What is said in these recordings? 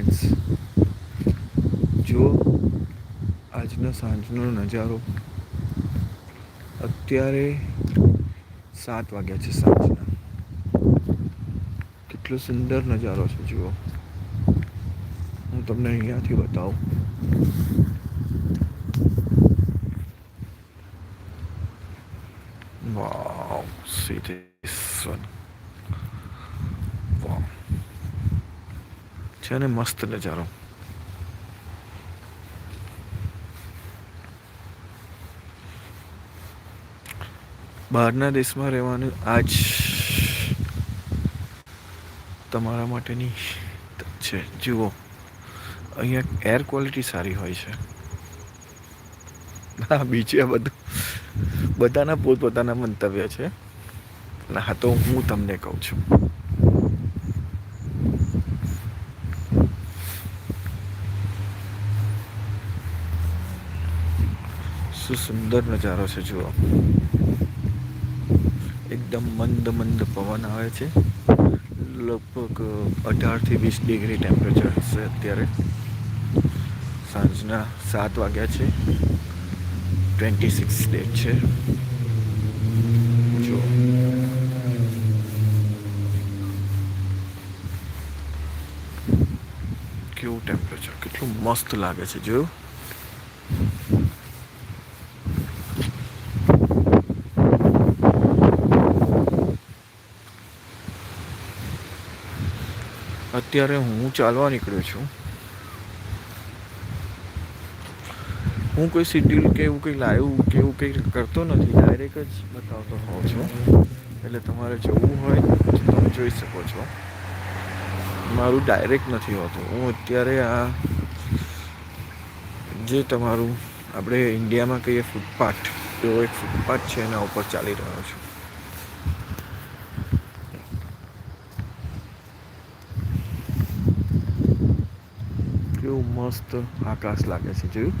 Friends જો આજનો સાંજનો નજારો અત્યારે સાત વાગ્યા છે સાંજના. કેટલો સુંદર નજારો છે, જુઓ. હું તમને અહીંયાથી બતાવું. વાવ ધીસ વન છે અને મસ્ત નજારો. બહારના દેશમાં રહેવાનું આજ તમારા માટેની છે. જુઓ, અહીંયા એર ક્વોલિટી સારી હોય છે. હા, બીજે બધું. બધાના પોતપોતાના મંતવ્ય છે. ના હા તો હું તમને કહું છું. શું સુંદર નજારો છે, જુઓ. એકદમ મંદ મંદ પવન આવે છે. લગભગ અઢારથી વીસ ડિગ્રી ટેમ્પરેચર હશે અત્યારે. સાંજના સાત વાગ્યા છે. ટ્વેન્ટી સિક્સ ડેટ છે. કેવું ટેમ્પરેચર, કેટલું મસ્ત લાગે છે, જોયું? અત્યારે હું ચાલવા નીકળ્યો છું. હું કોઈ શિડ્યુલ કે એવું કંઈ લાવ્યું કે એવું કંઈ કરતો નથી ડાયરેક્ટ જ બતાવતો હોઉં છું. એટલે તમારે જવું હોય તો તમે જોઈ શકો છો. મારું ડાયરેક્ટ નથી હોતું. હું અત્યારે આ જે તમારું, આપણે ઇન્ડિયામાં કહીએ ફૂટપાથ એવો એક ફૂટપાથ છે એના ઉપર ચાલી રહ્યો છું. મસ્ત આકાશ લાગે છે, જોયું?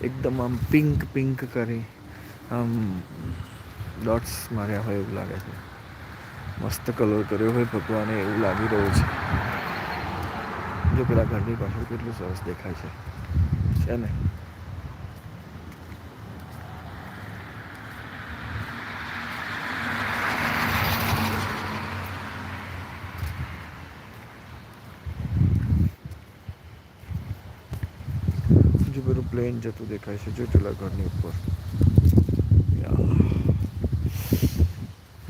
એકદમ આમ પિંક પિંક કરી આમ ડોટ્સ માર્યા હોય એવું લાગે છે. મસ્ત કલર કર્યો હોય ભગવાને, એવું લાગી રહ્યું છે. જો પેલા ઘરની પાછળ કેટલું સરસ દેખાય છે. છે ને? પ્લેન જતું દેખાય છે. જો પેલા ઘરની ઉપર.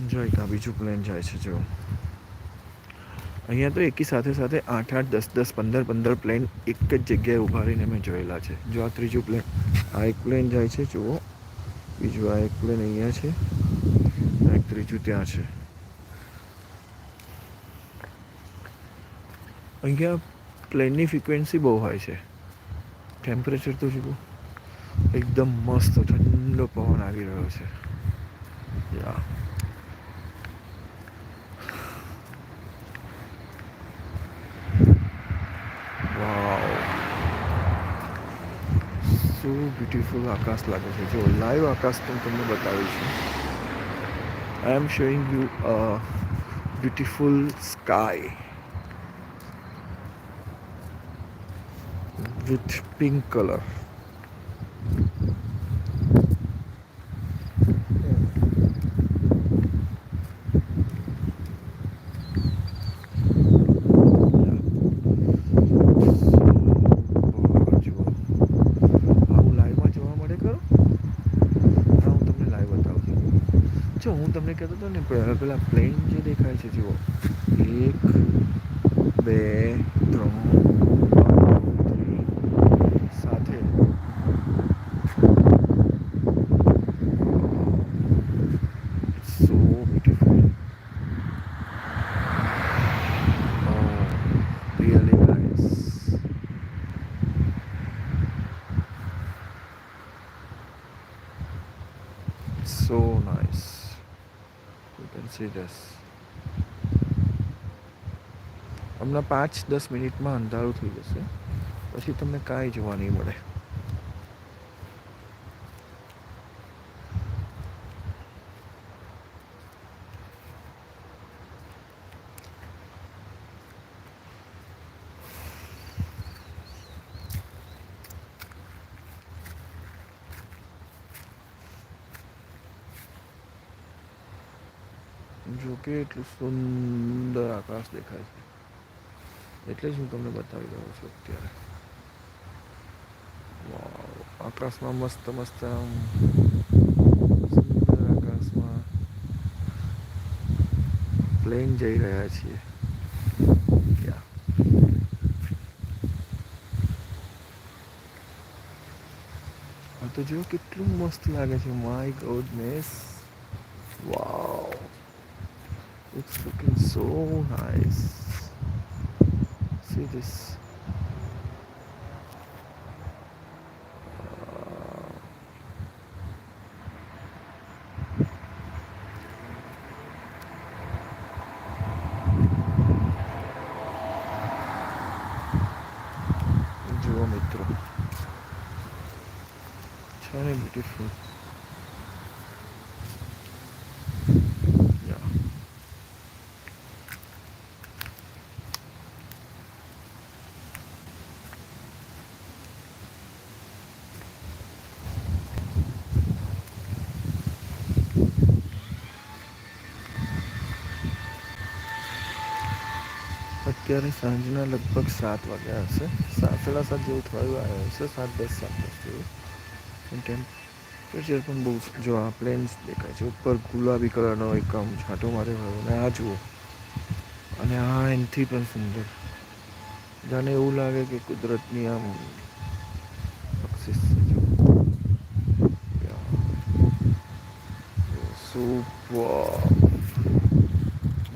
જો એક આ બીજું પ્લેન જાય છે, જો. અહીંયા તો એકી સાથે સાથે આઠ આઠ, દસ દસ, પંદર પંદર પ્લેન એક જ જગ્યાએ ઊભા રહીને મેં જોયેલા છે. જો આ ત્રીજું પ્લેન આ એક પ્લેન જાય છે, જુઓ. બીજું આ એક પ્લેન અહીંયા છે. એક ત્રીજું ત્યાં છે. અહીંયા પ્લેનની ફ્રિકવન્સી બહુ હોય છે. ટેમ્પરેચર તો જુઓ, એકદમ મસ્ત ઠંડો પવન આવી રહ્યો છે. યા. શું બ્યુટીફુલ આકાશ લાગે છે. જો લાઈવ આકાશ પણ તમને બતાવીશું I am showing you beautiful sky with pink color. જો, હું તમને કહેતો હતો ને, પેલા પ્લેન જે દેખાય છે, જુઓ. એક, બે, ત્રણ ત્રણ, સાથે so beautiful oh really nice so nice you can see this હમણાં પાંચ દસ મિનિટમાં અંધારું થઈ જશે પછી તમને કાંઈ જોવા નહીં મળે જો કેટલું સુંદર આકાશ દેખાય છે. એટલે જ હું તમને બતાવી રહ્યો છું અત્યારે. વાવ આકાશમાં મસ્ત મસ્ત આમ સુંદર આકાશમાં પ્લેન જઈ રહ્યા છીએ. ક્યાં આ તો જો કેટલું મસ્ત લાગે છે. My goodness wow It's looking so nice. See this. It's very beautiful. અત્યારે સાંજના લગભગ સાત વાગ્યા હશે. સાત સાડા સાત જેવું થયું આવ્યો હશે સાત દસ સાત દસ જેવું. ટેમ્પરેચર પણ બહુ જો આ પ્લેન્સ દેખાય છે, ઉપર ગુલાબી કલરનો એક આમ છાંટો માર્યો હોય અને આ જુઓ. અને આ એનથી પણ સુંદર. જાણે એવું લાગે કે કુદરતની આમ બક્ષિસ સુપર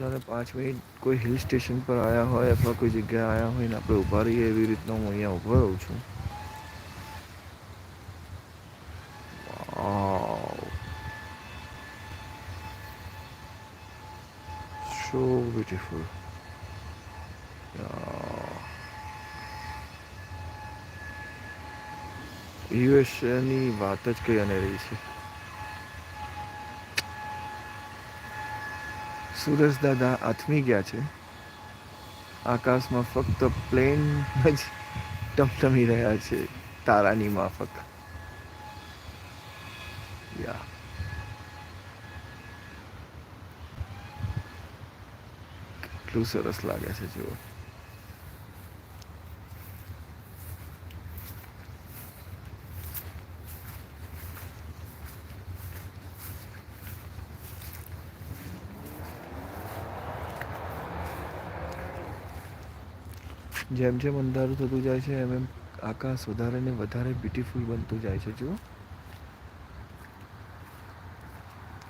જાણે પાંચ મિનિટ કોઈ હિલ સ્ટેશન પર આવ્યા હોય અથવા કોઈ જગ્યાએ આવ્યા હોય ને આપણે ઊભા રહીએ એવી રીતના હું અહીંયા ઊભો રહું છું so beautiful. યુએસએની વાત જ કઈ અને રહી છે. સુરેશ દાદા આથમી ગયા છે. આકાશમાં ફક્ત પ્લેન જ ટમટમી રહ્યા છે, તારાની માફક. યા. કેટલું સરસ લાગે છે, જુઓ. જેમ જેમ અંધારું થતું જાય છે, એમ એમ આકાશ વધારે ને વધારે બ્યુટીફુલ બનતું જાય છે, જુઓ.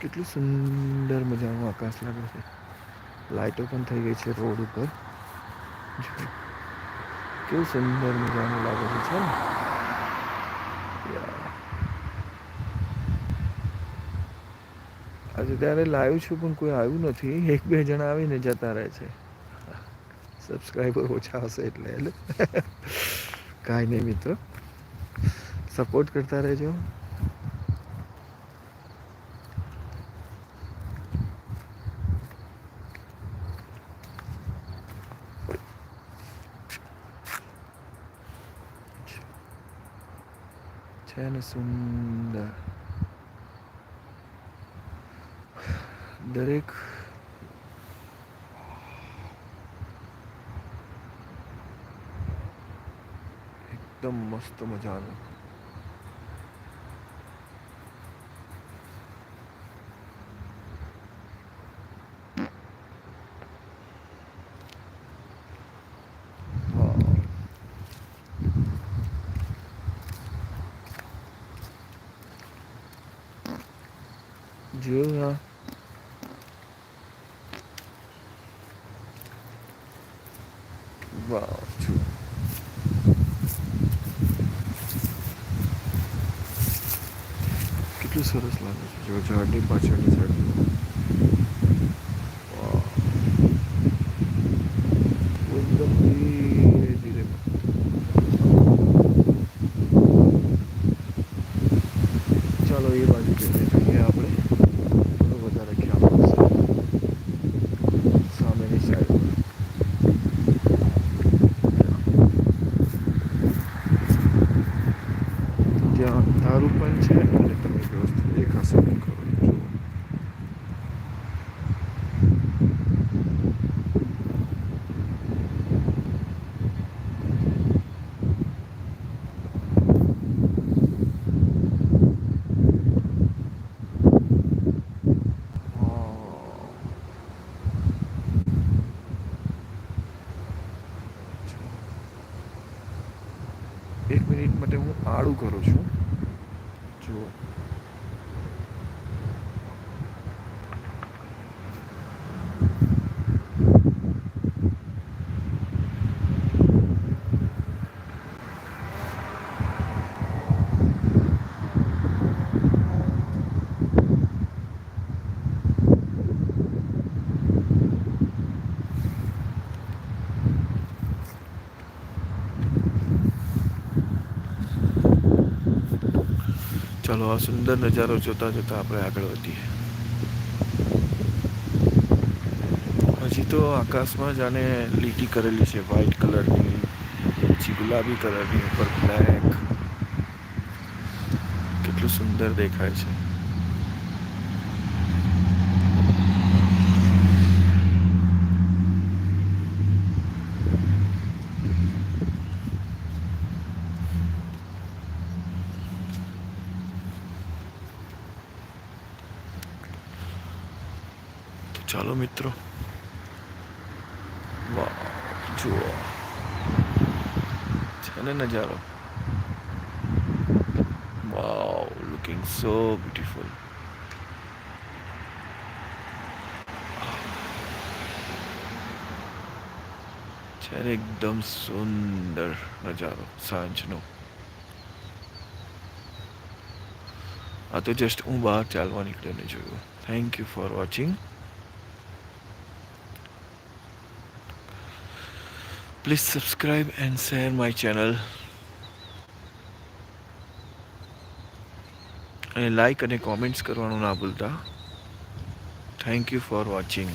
કેટલું સુંદર મજાનું આકાશ લાગે છે. લાઇટો પણ થઈ ગઈ છે રોડ ઉપર. કેવું સુંદર મજાનું લાગે છે છે આજે ત્યારે લાવ્યું છું પણ કોઈ આવ્યું નથી. એક બે જણા આવીને જતા રહે છે. સબસ્ક્રાઈબર ઓછા હશે એટલે એટલે કાંઈ નહીં મિત્રો સપોર્ટ કરતા રહેજો છે ને સુંદર દરેક એકદમ મસ્ત મજાનું વાહ. જોયું આ વાવ જો કેટલું સરસ લાગે છે. જો ઝાડની પાછળની સાઈડ વાહ એકદમ ધીરે ધીરે ચાલો એ બાજુ જઈને જોઈએ આપણે થોડો વધારે ખ્યાલ આવશે સામેની સાઈડ ત્યાં તારું પણ છે અને તમે વ્યવસ્થિત દેખાશે નહીં કરો જુઓ એક મિનિટ માટે હું આડું કરું છું. જુઓ. ચાલો આ સુંદર નજારો જોતા જોતા આપણે આગળ વધીએ. હજી તો આકાશમાં જાણે લીટી કરેલી છે વ્હાઈટ કલરની પછી ગુલાબી કલરની ઉપર બ્લેક કેટલું સુંદર દેખાય છે તો ચાલો મિત્રો વાહ જુઓ છે ને નજારો વાવ લુકિંગ સો બ્યુટીફુલ છે ને એકદમ સુંદર નજારો સાંજનો આ તો જસ્ટ હું બહાર ચાલવા નીકળીને જોયું thank you for watching please subscribe and share my channel અને લાઈક અને કોમેન્ટ્સ કરવાનું ના ભૂલતા. Thank you for watching